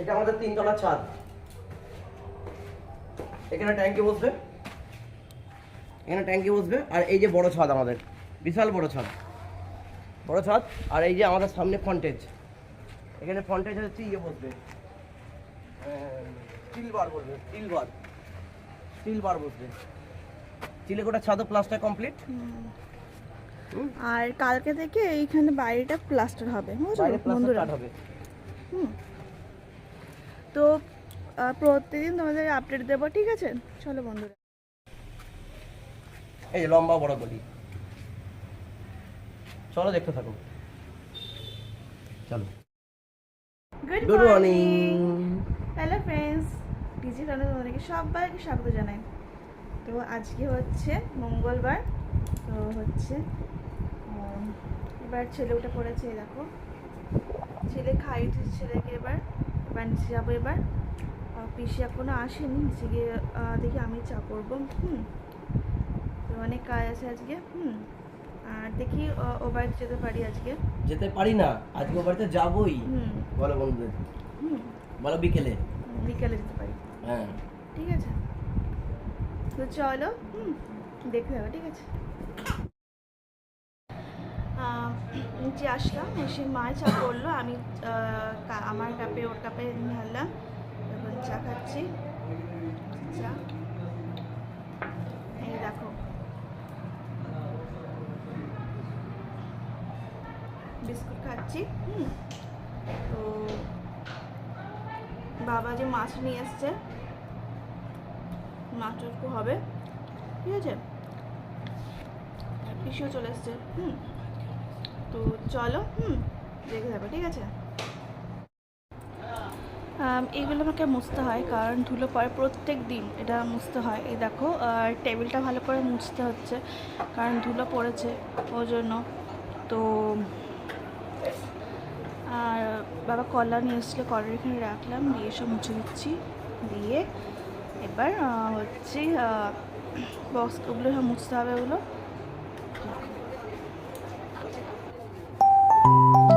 এটা আমাদের তিনতলা ছাদ। এখানে ট্যাঙ্কি বসবে। এখানে ট্যাঙ্কি বসবে আর এই যে বড় ছাদ আমাদের। বিশাল বড় ছাদ। বড় ছাদ আর এই যে আমাদের সামনে ফ্রন্টেজ এখানে ফ্রন্টেজ হচ্ছে ইয়ে বসবে। স্টিল বার বসবে স্টিল বার স্টিল বার বসবে। চিলেকোটা ছাদও প্লাস্টার কমপ্লিট আর কালকে থেকে এইখানে বাইরেটা প্লাস্টার হবে বন্ধুরা। হবে। হুম। তো প্রতিদিন তোমাদের আপডেট দেবো ঠিক আছে? চলো বন্ধুরা। এই লম্বা বড় গলি। চলো দেখতে থাকো। চলো। গুড মর্নিং হ্যালো ফ্রেন্ডস ডিজি ফ্রেন্ডে তোমাদেরকে সবাইকে স্বাগত জানাই। তো আজকে হচ্ছে মঙ্গলবার। তো হচ্ছে এবার ছেলে উঠে পড়েছে এই দেখো। ছেলে খাইয়েছে ছেলেকে এবার। এবার নিচে যাব এবার। পিসি এখনও আসেনি নিচে গিয়ে দেখি আমি চা করব হুম। তো অনেক কাজ আছে আজকে হুম। আর দেখি ও বাড়িতে যেতে পারি আজকে। যেতে পারি না আজকে ওর বাড়িতে যাবোই। হুম। বলো বন্ধুদের। হুম। বলো বিকেলে। বিকেলে যেতে পারি। হ্যাঁ। ঠিক আছে। তো চলো হুম দেখে হবে ঠিক আছে। নিচে আসলাম, এসে মা চা করল, আমি আমার কাপে, ওর কাপে ঢাললাম এখন চা খাচ্ছি। চা। এই দেখো। বিস্কুট খাচ্ছি, হুম। তো বাবা যে মাছ নিয়ে এসছে মাছ একটু হবে, ঠিক আছে? পিসিও চলে এসছে, হুম। তো চলো, হুম, দেখে যাবে, ঠিক আছে? এইগুলো আমাকে মুছতে হয়, কারণ ধুলো পড়ে প্রত্যেক দিন এটা মুছতে হয়। এই দেখো, আর টেবিলটা ভালো করে মুছতে হচ্ছে, কারণ ধুলো পড়েছে, ওই জন্য। তো, আর বাবা কলা নিয়ে এসেছিল কলার এখানে রাখলাম, দিয়ে সব মুছে দিচ্ছি। দিয়ে এবার হচ্ছে বক্স ওগুলো সব মুছতে হবে ওগুলো। Thank you.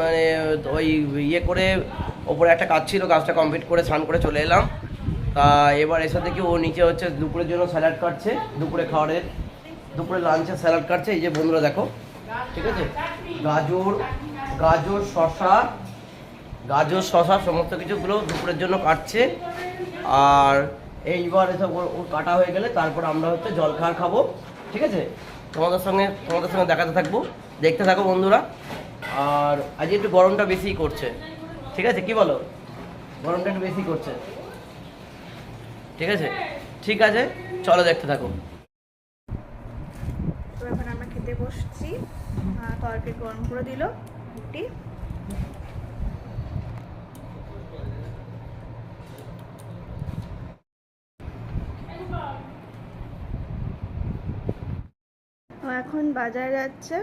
মানে ওই ইয়ে করে ওপরে একটা কাজ ছিল, কাজটা কমপ্লিট করে স্নান করে চলে এলাম। তা এবার এসে দেখি ও নিচে হচ্ছে দুপুরের জন্য স্যালাড কাটছে, দুপুরে খাওয়ারের, দুপুরে লাঞ্চে স্যালাড কাটছে। এই যে বন্ধুরা দেখো, ঠিক আছে? গাজর গাজর শশা গাজর শশা সমস্ত কিছুগুলো দুপুরের জন্য কাটছে। আর এইবার এসব ওর কাটা হয়ে গেলে তারপর আমরা হচ্ছে জল খাওয়ার খাব, ঠিক আছে? তোমাদের সঙ্গে তোমাদের সঙ্গে দেখাতে থাকব। দেখতে থাকো বন্ধুরা। আর আজ একটু গরমটা বেশিই করছে। ঠিক আছে, কি বলো? গরমটা একটু বেশি করছে। ঠিক আছে? ঠিক আছে, চলো দেখতে থাকো। তো এখন আমরা খেতে বসছি। গরম করে রুটি। এখন বাজারে যাচ্ছে।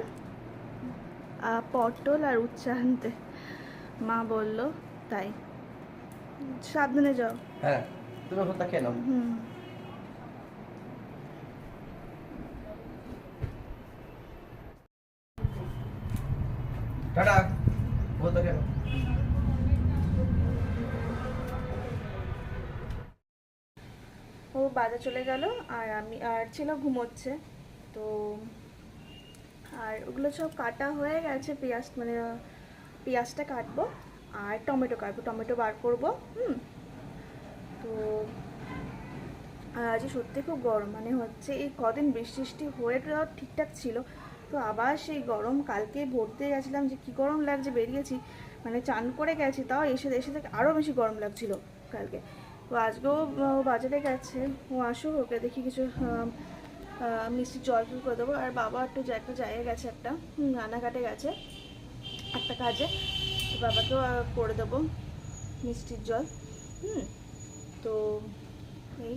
পটল আর উচ্ছে আনতে মা বলল তাই। সাবধানে যাও। হ্যাঁ তুমি ওষুধটা খেয়ে নাও। হুম। টাটা। ওষুধটা খেয়ে নাও। ও বাজার চলে গেল আর আমি আর ছেলে ঘুমোচ্ছে। তো আর ওগুলো সব কাটা হয়ে গেছে, পেঁয়াজ মানে পেঁয়াজটা কাটবো আর টমেটো কাটবো, টমেটো বার করব, হুম। তো আর আজকে সত্যি খুব গরম মানে হচ্ছে এই কদিন বৃষ্টি বৃষ্টি হয়ে ঠিকঠাক ছিল, তো আবার সেই গরম কালকে ভরতে গেছিলাম যে, কী গরম লাগছে, বেরিয়েছি। মানে চান করে গেছি, তাও এসে এসে থেকে আরও বেশি গরম লাগছিল কালকে। তো আজকেও বাজারে গেছে, ও আসো ওকে দেখি কিছু মিষ্টি জল ফল করে দেবো। আর বাবা একটু একটা জায়গায় গেছে একটা হুম, রান্নাঘাটে গেছে একটা কাজে। তো বাবাকেও করে দেবো মিষ্টির জল। হুম তো এই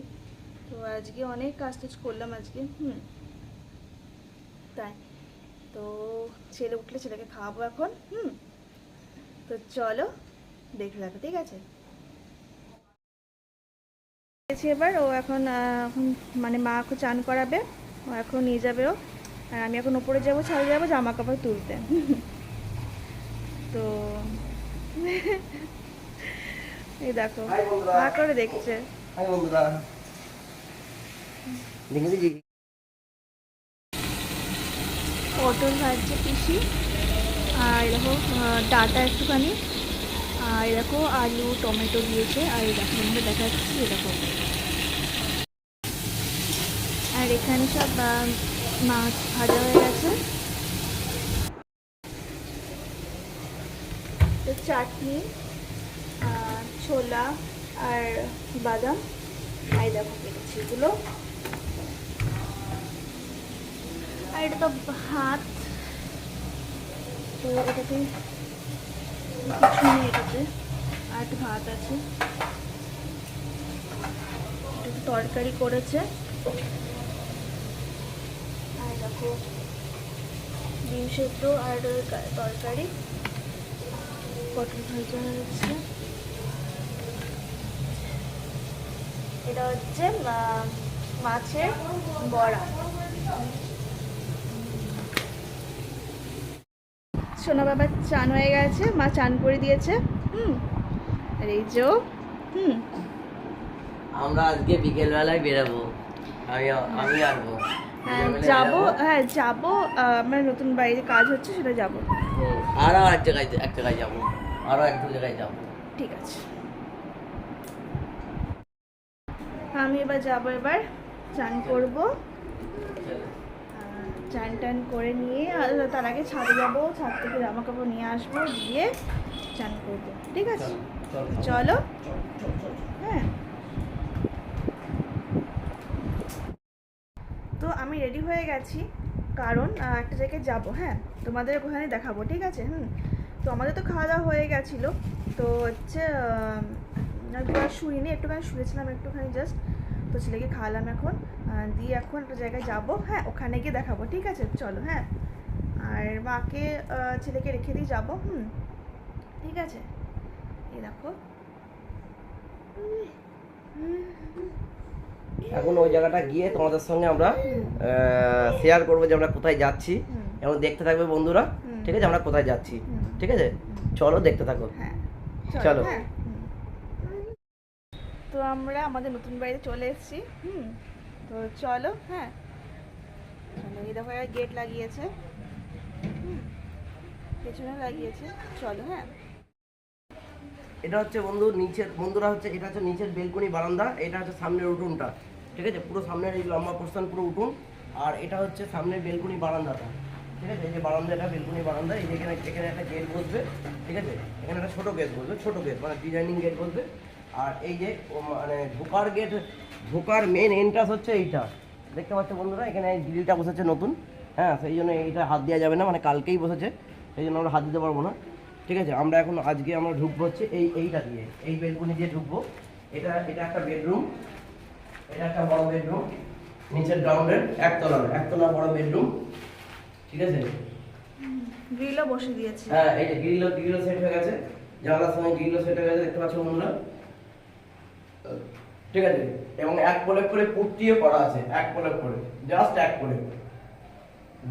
তো আজকে অনেক কাজ টাজ করলাম আজকে হুম। তাই তো ছেলে উঠলে ছেলেকে খাওয়াবো এখন হুম। তো চলো দেখে রাখো ঠিক আছে? গেছি এবার। ও এখন এখন মানে মা এখন চান করাবে। ও এখন নিয়ে যাবে ও। আর আমি এখন উপরে যাব ছাড়ে যাব জামা কাপড় তুলতে। তো এই দেখো মা করে দেখছে। পটল ভাজছে পিসি। আর দেখো আহ, ডাটা একটুখানি। আর দেখো আলু টমেটো দিয়েছে। আর আমরা দেখাচ্ছি এরকম আর এখানে সব মাছ ভাজা হয়ে গেছে। তো চাটনি ছোলা আর বাদাম। আর এই দেখো কেটেছি এগুলো। আর এটা তো ভাত। তো এটাতে কিছু নেই এটাতে। আর একটু ভাত আছে। তরকারি করেছে। ডিম সেদ্ধ আর তরকারি। পটল ভাজা হয়েছে এটা হচ্ছে মাছের বড়া। সোনা বাবার চান হয়ে গেছে, মা চান করে দিয়েছে। হুম এই যে হুম। আমরা আজকে বিকেল বেলায় বেরাবো। আমি আমি আসব। বিকেলবেলায় যাব হ্যাঁ যাব আমার নতুন বাড়িতে কাজ হচ্ছে সেটা যাব। আরও এক জায়গায় এক জায়গায় যাব। আরও এক দু জায়গায় যাব। ঠিক আছে। আমি এবার যাব এবার চান করব। চান টান করে নিয়ে তার আগে ছাদে যাব ছাদ থেকে জামা কাপড় নিয়ে আসব দিয়ে চান করব। ঠিক আছে? চল। হ্যাঁ তো আমি রেডি হয়ে গেছি, কারণ একটা জায়গায় যাব হ্যাঁ? তোমাদের ওখানে দেখাবো, ঠিক আছে? হুম? তো আমাদের তো খাওয়া দাওয়া হয়ে গেছিল। তো হচ্ছে শুইনি, একটুখানি শুয়েছিলাম একটুখানি জাস্ট তো ছেলেকে খাওয়ালাম এখন দিয়ে এখন একটা জায়গায় যাব হ্যাঁ? ওখানে গিয়ে দেখাবো, ঠিক আছে? চলো হ্যাঁ? আর মাকে ছেলেকে রেখে দিয়ে যাব, হুম? ঠিক আছে? এই দেখো। এখন ওই জায়গাটা গিয়ে তোমাদের সঙ্গে আমরা শেয়ার করব যে আমরা কোথায় যাচ্ছি। এবং দেখতে থাকবে বন্ধুরা ঠিক আছে? আমরা কোথায় যাচ্ছি ঠিক আছে? চলো দেখতে থাকো। হ্যাঁ। চলো। হ্যাঁ। তো আমরা আমাদের নতুন বাড়িতে চলে এসেছি হুম। তো চলো হ্যাঁ। চলো এই দেখো গেট লাগিয়েছে হুম। পেছনে লাগিয়েছে। চলো হ্যাঁ। এটা হচ্ছে বন্ধু নিচের, বন্ধুরা হচ্ছে, এটা হচ্ছে নিচের বেলকনি বারান্দা, এটা হচ্ছে সামনের উঠোনটা, ঠিক আছে? পুরো সামনের এই লম্বা পোর্শন পুরো উঠুন, আর এটা হচ্ছে সামনের বেলকনি বারান্দাটা, ঠিক আছে? এই যে বারান্দাটা, বেলকনি বারান্দা, এই যে এখানে একটা গেট বসবে, ঠিক আছে? এখানে একটা ছোটো গেট বসবে, ছোটো গেট মানে ডিজাইনিং গেট বসবে। আর এই যে মানে ঢোকার গেট ঢোকার মেন এন্ট্রান্স হচ্ছে এইটা, দেখতে পাচ্ছ বন্ধুরা? এখানে এই গ্রিলটা বসেছে নতুন হ্যাঁ? সেই জন্য এইটা হাত দেওয়া যাবে না মানে কালকেই বসেছে, সেই জন্য আমরা হাত দিতে পারব না। ঠিক আছে? আমরা এখন আজকে আমরা ঢুকবো হচ্ছে এই এইটা দিয়ে এই বেলকুনি দিয়ে ঢুকবো। এটা এটা একটা বেডরুম এটা একটা বড় বেডরুম নিচের গ্রাউন্ডের একতলার একতলা বড় বেডরুম ঠিক আছে? গ্রিলও বসে দিয়েছে। হ্যাঁ এই যে গ্রিল গ্রিল সেট হয়ে গেছে জানলার সঙ্গে গ্রিল সেট হয়ে গেছে দেখতে পাচ্ছ বন্ধুরা? ঠিক আছে? এবং এক প্রলেপ করে পুট্টিও করা আছে এক প্রলেপ করে জাস্ট এক প্রলেপ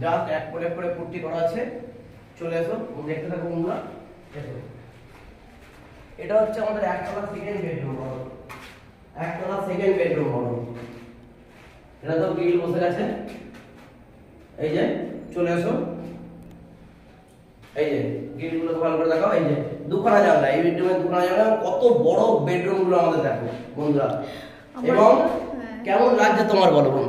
জাস্ট এক প্রলেপ করে পুট্টি করা আছে। চলে এসো দেখতে থাকো বন্ধুরা। এটা হচ্ছে আমাদের একতলা সেকেন্ড বেডরুম বড়। একতলা সেকেন্ড বেডরুম বড়। এটা তো গ্রিল বসে গেছে। এই যে চলে এসো। এই যে গ্রিলগুলো ভালো করে দেখাও। এই যে দুখানা জানলা এই বেডরুমে দুখানা জানলা। কত বড় বেডরুমগুলো আমাদের দেখো বন্ধুরা। এবং হ্যাঁ। কেমন লাগছে তোমার বলো তো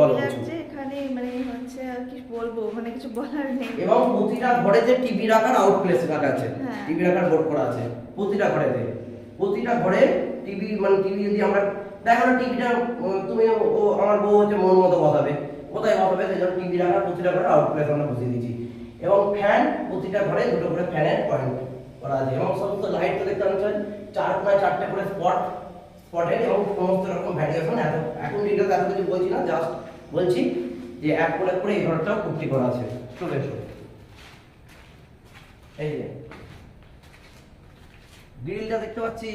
বলো হেভি কিছু। লাগছে এখানে মানে হচ্ছে আর কি বলব মানে কিছু বলার নেই। এবং প্রতিটা ঘরে যে টিভি রাখার আউটপ্লেস রাখা আছে। হ্যাঁ। টিভি রাখার বোর্ড করা আছে প্রতিটা ঘরেতে। প্রতিটা ঘরে টিভি মানে টিভি যদি আমরা দেখো না টিভিটা তুমি ও আমার বউ হচ্ছে মন মতো বসাবে। কোথায় বসাবে? সেই জন্য টিভি রাখার প্রতিটা ঘরে আউটপ্লেস আমরা বসিয়ে দিয়েছি। এবং ফ্যান প্রতিটা ঘরে দুটো করে ফ্যানের পয়েন্ট করা আছে। এবং সমস্ত লাইট তো দেখতে পাচ্ছেন চার কোনায় চারটে করে স্পট স্পটের এবং সমস্ত রকম ভ্যারিয়েশন এত এখন ডিটেলস এত কিছু বলছি না জাস্ট বলছি যে এক করে করে এই ঘরটাও কুর্তি করা আছে। চলে এসো। এই যে। গ্রিলটা দেখতে পাচ্ছি।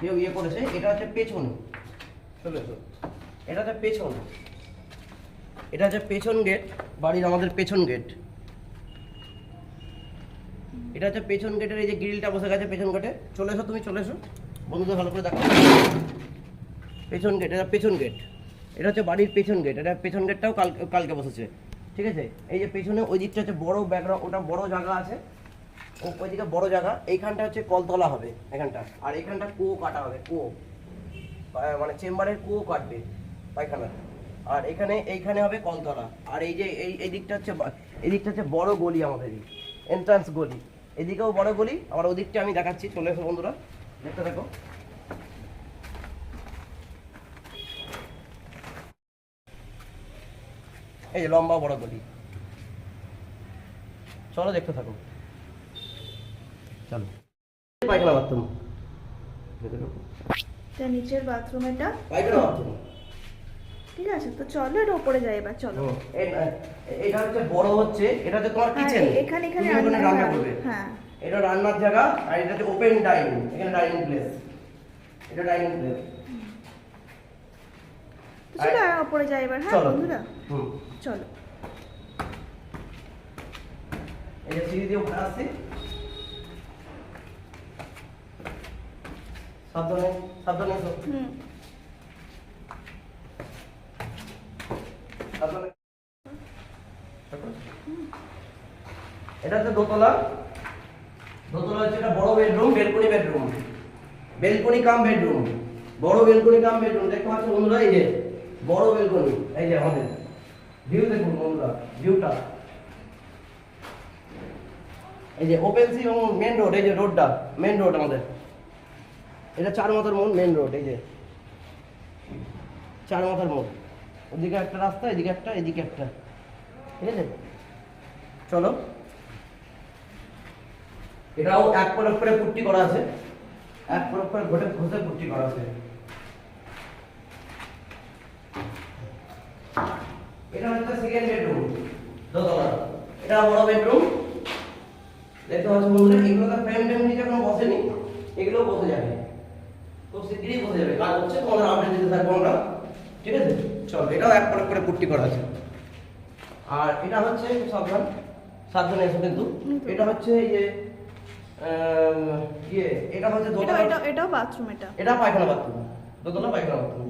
কেউ ইয়ে করেছে। এটা হচ্ছে পেছন। চলে এসো। এটা হচ্ছে পেছন। এটা হচ্ছে পেছন গেট বাড়ির আমাদের পেছন গেট এটা হচ্ছে পেছন গেটের এই যে গ্রিলটা বসে গেছে পেছন গেটে চলে এসো তুমি, চলে এসো। বন্ধুদের ভালো করে দেখো পেছন গেট এটা পেছন গেট এটা হচ্ছে বাড়ির পেছন গেট এটা পেছন গেটটাও কাল কালকে বসেছে, ঠিক আছে? এই যে পেছনে ওই দিকটা হচ্ছে বড় ব্যাকগ্রাউন্ড, ওটা বড় জায়গা আছে। ওইদিকে বড় জায়গা, এইখানটা হচ্ছে কলতলা হবে, এখানটা। আর এখানটা কুয়ো কাটা হবে, কুয়ো। মানে চেম্বারের কুয়ো কাটবে, পায়খানা। আর এখানে, এইখানে হবে কলতলা। আর এই যে, এই এই দিকটা হচ্ছে এই দিকটা হচ্ছে বড় গলি আমাদের এন্ট্রান্স গলি। এদিকেও বড় গলি, আবার ওদিকটা আমি দেখাচ্ছি, চলে এসো বন্ধুরা, দেখতে দেখো এই লম্বা বড় গলি চলো দেখতে থাকো। চলো। পায়খানা বাথরুম। এটা নিচের বাথরুম এটা? পায়খানা বাথরুম। ঠিক আছে তো চলো এটা উপরে যাই এবার চলো। এটা হচ্ছে বড় হচ্ছে এটা হচ্ছে তোমার হ্যাঁ, কিচেন এখানে এখানে তুমি রান্না করবে। হ্যাঁ। এটা রান্নার জায়গা আর এটা হচ্ছে ওপেন ডাইনিং এখানে ডাইনিং প্লেস এটা ডাইনিং প্লেস চলো উপরে যাই এবার হ্যাঁ চলো। বন্ধুরা। চলো। এই সিঁড়ি দিয়ে উপরে আসছি। সাবধানে সাবধানে এসো। এটা হচ্ছে দোতলা। দোতলা হচ্ছে একটা বড় bedroom balcony bedroom. Balcony cum bedroom. বড় বেলকনি কাম বেডরুম। দেখতে পাচ্ছ বন্ধুরা এই যে বড় বেলকনি। এই যে আমাদের। ভিউ দেখুন বন্ধুরা ভিউটা এই যে ওপেন সি মেন রোড এই যে রোডটা মেন রোড আমাদের। এটা চার মাথার মোড় মেন রোড এই যে। চার মাথার মোড়। ওদিকে একটা রাস্তা, এদিকে একটা এদিকে একটা। ঠিক আছে? চলো। এটাও এক পরক করে পুট্টি করা আছে। এক পরক করে ঘটে ঘষে পুট্টি করা আছে। এটা হচ্ছে সেকেন্ড বেডরুম দোতলা এটা বড় বেডরুম দেখতে পাচ্ছ বন্ধুরা এগুলো তো ফ্রেম টেম নিচে কোনো বসেনি এগুলো বসে যাবে। খুব শিগগিরই বসে যাবে। কাজ হচ্ছে তোমাদের আপডেট দিতে থাকব আমরা। ঠিক আছে? চল এটাও এক পরক করে পুট্টি করা আছে। আর এটা হচ্ছে সাবধান। সাবধানে এসো কিন্তু। এটা হচ্ছে এই যে ইয়ে এটা হচ্ছে এটা দোতলা। এটা এটাও বাথরুম এটা। এটা পায়খানা বাথরুম দোতলা পায়খানা বাথরুম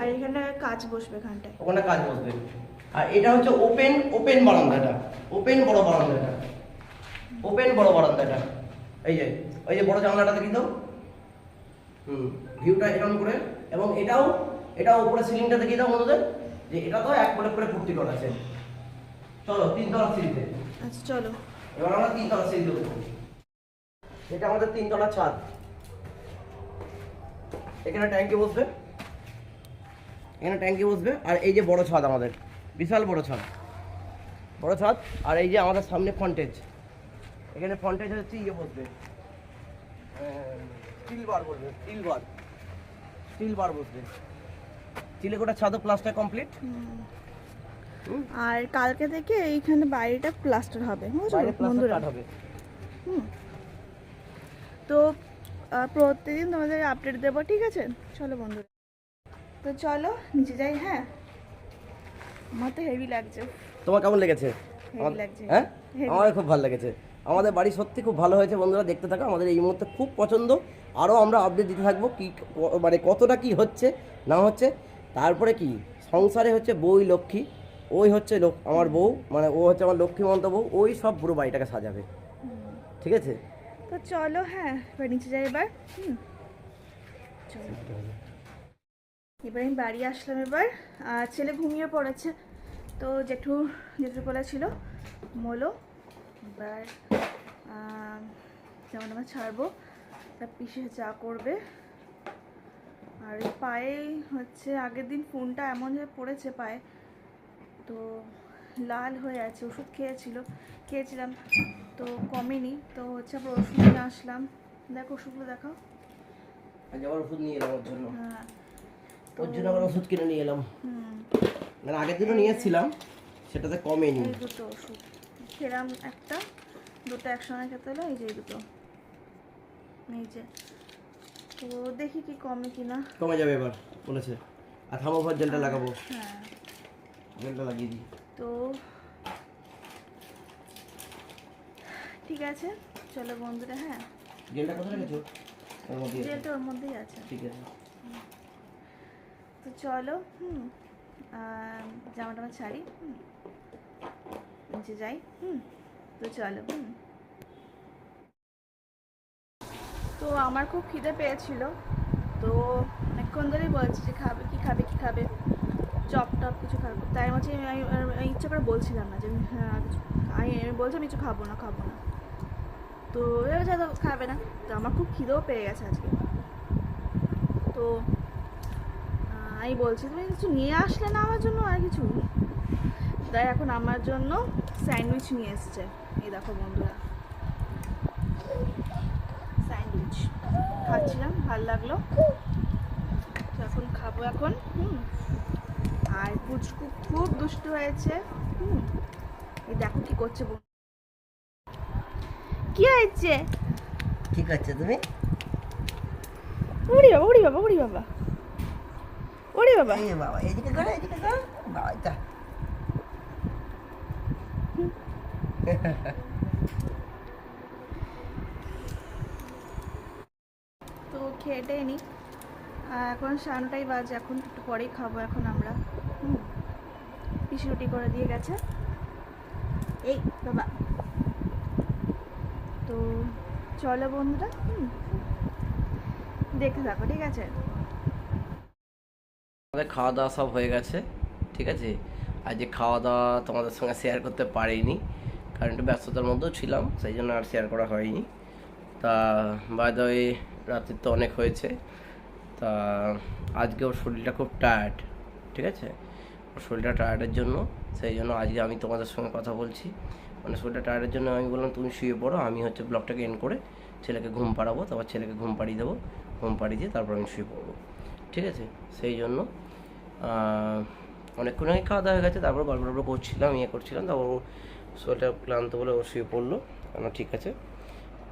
আর এখানে কাজ বসবে এখানটায়। ওখানে কাজ বসবে। আর এটা হচ্ছে ওপেন ওপেন বারান্দাটা। ওপেন বড় বারান্দাটা। ওপেন বড় বারান্দাটা। এই যে ওই যে বড় জানলাটা দেখি তো? হুম ভিউটা এরকম করে। এবং এটাও এটা উপরে সিলিংটা দেখিয়ে দাও বন্ধুদের? যে এটা তো এক করে করে ফুর্তি করা আছে। চলো তিনতলা সিঁড়িতে। আচ্ছা চলো। এবার আমরা তিনতলা সিঁড়িতে উঠবো। এটা আমাদের তিনতলা ছাদ। এখানে ট্যাঙ্কি বসবে। এখানে ট্যাঙ্কি বসবে আর এই যে বড় ছাদ আমাদের বিশাল বড় ছাদ। বড় ছাদ আর এই যে আমাদের সামনে ফ্রন্টেজ এখানে ফ্রন্টেজ হচ্ছে ইয়ে বসবে স্টিল বার বসবে স্টিল বার স্টিল বার বসবে। চিলেকোটা ছাদও প্লাস্টার কমপ্লিট আর কালকে থেকে এইখানে বাইরেটা প্লাস্টার হবে বন্ধুরা। হবে। তো প্রতিদিন তোমাদের আপডেট দেবো ঠিক আছে? চলো বন্ধুরা। তো চলো নিচে যাই হ্যাঁ? আমার তো হেভি লাগছে। তোমার কেমন লেগেছে? হ্যাঁ। আমার খুব ভালো লেগেছে। আমাদের বাড়ি সত্যি খুব ভালো হয়েছে বন্ধুরা দেখতে থাকো। আমাদের এই মুহূর্তে খুব পছন্দ। আরও আমরা আপডেট দিতে থাকব কি মানে কতটা কি হচ্ছে না হচ্ছে। তারপরে কি? সংসারে হচ্ছে বই লক্ষ্মী। ওই হচ্ছে লোক আমার বউ মানে ও হচ্ছে আমার লক্ষ্মীমন্ত বউ। ওই সব পুরো বাড়িটাকে সাজাবে। ঠিক আছে? তো চলো হ্যাঁ নিচে যাই এবার। হুম। চলো। এবার আমি বাড়ি আসলাম এবার। ছেলে ঘুমিয়ে পড়েছে। তো জেঠু জেঠু বলা ছিল মলো। এবার যেমন আমার ছাড়বো। তার পিসে চা করবে। আর পায়ে হচ্ছে আগের দিন ফোনটা এমন হয়ে পড়েছে পায়ে। তো লাল হয়ে আছে ওষুধ খেয়েছিল খেয়েছিলাম। তো কমেনি। তো হচ্ছে আবার ওষুধ নিয়ে আসলাম। দেখো ওষুধগুলো দেখাও। আজ আবার ওষুধ নিয়ে জন্য। হ্যাঁ। ওর জন্য আবার ওষুধ কিনে নিয়ে এলাম। মানে আগের দিনও নিয়ে এসেছিলাম সেটাতে কমেনি। দুটো ওষুধ। খেলাম একটা দুটো একসঙ্গে খেতে হলো এই যে দুটো। এই যে। তো দেখি কি কমে কিনা। কমে যাবে এবার বলেছে। আর থার্মোফল জেলটা লাগাবো। হ্যাঁ। জেলটা লাগিয়ে দিই। তো ঠিক আছে চলো বন্ধুরা হ্যাঁ। জেলটা কোথায় রেখেছো। জেলটা ওর মধ্যেই আছে। ঠিক আছে। তো চলো, হুম জামা টামা ছাড়ি হুম, নিচে যাই, হুম, তো চলো, হুম। তো আমার খুব খিদে পেয়েছিল, তো অনেকক্ষণ ধরেই বলছি যে খাবে, কি খাবে কি খাবে, চপ টপ কিছু খাবে, তাই মাঝে আমি ইচ্ছা করে বলছিলাম না যে আমি হ্যাঁ আমি বলছি আমি কিছু খাব না খাব না। তো হয়তো খাবে না, তো আমার খুব খিদেও পেয়ে গেছে আজকে। তো আমি বলছি তুমি কিছু নিয়ে আসলে না আমার জন্য আর কিছু তাই এখন আমার জন্য স্যান্ডউইচ নিয়ে এসছে। এই দেখো বন্ধুরা। স্যান্ডউইচ। খাচ্ছিলাম ভালো লাগল। এখন খাব এখন হুম। আর পুচকু খুব দুষ্টু হয়েছে হুম। এই দেখো কি করছে কি হয়েছে? ঠিক আছে তুমি? উড়ি বাবা উড়ি বাবা উড়ি বাবা। উড়ি বাবা। এই বাবা এদিকে করে এদিকে কর। বাবা যা। তো খেয়ে টেয়ে নিই এখন সাড়ে নটাই বাজে এখন একটু পরেই খাব এখন আমরা। হুম। পিসি রুটি করে দিয়ে গেছে। এই বাবা। তো চলো বন্ধুরা হুম। দেখতে থাকো ঠিক আছে? আমাদের খাওয়া দাওয়া সব হয়ে গেছে, ঠিক আছে? আজকে খাওয়া দাওয়া তোমাদের সঙ্গে শেয়ার করতে পারিনি, কারণ একটু ব্যস্ততার মধ্যেও ছিলাম, সেই জন্য আর শেয়ার করা হয়নি। তা বাই দ্য ওয়ে রাত্রি তো অনেক হয়েছে, তা আজকে ওর শরীরটা খুব টায়ার্ড ঠিক আছে? ওর শরীরটা টায়ার্ডের জন্য, সেই জন্য আজকে আমি তোমাদের সঙ্গে কথা বলছি। মানে শরীরটা টায়ার্ডের জন্য আমি বললাম, তুমি শুয়ে পড়ো, আমি হচ্ছে ব্লগটাকে এন্ড করে ছেলেকে ঘুম পাড়াবো, তারপর ছেলেকে ঘুম পাড়িয়ে দেবো, ঘুম পাড়িয়ে দিয়ে তারপর আমি শুয়ে পড়ব। ঠিক আছে? সেই জন্য অনেকক্ষণ আগে খাওয়া দাওয়া হয়ে গেছে, তারপর গল্প টল্প করছিলাম ইয়ে করছিলাম, তারপর ও শরীরটা ক্লান্ত বলে ও শুয়ে পড়ল। আমার ঠিক আছে।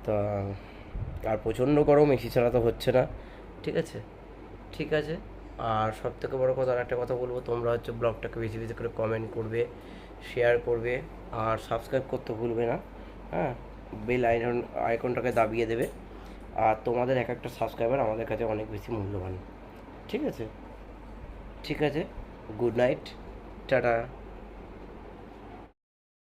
তা, আর প্রচণ্ড গরম, এসি ছাড়া তো হচ্ছে না। ঠিক আছে? ঠিক আছে। আর সব থেকে বড়ো কথা, আর একটা কথা বলব, তোমরা হচ্ছে ব্লগটাকে বেশি বেশি করে কমেন্ট করবে শেয়ার করবে, আর সাবস্ক্রাইব করতে ভুলবে না। হ্যাঁ? বেল আইকন আইকনটাকে দাবিয়ে দেবে। আর তোমাদের এক একটা সাবস্ক্রাইবার আমাদের কাছে অনেক বেশি মূল্যবান। ঠিক আছে? ঠিক আছে গুড নাইট টাটা।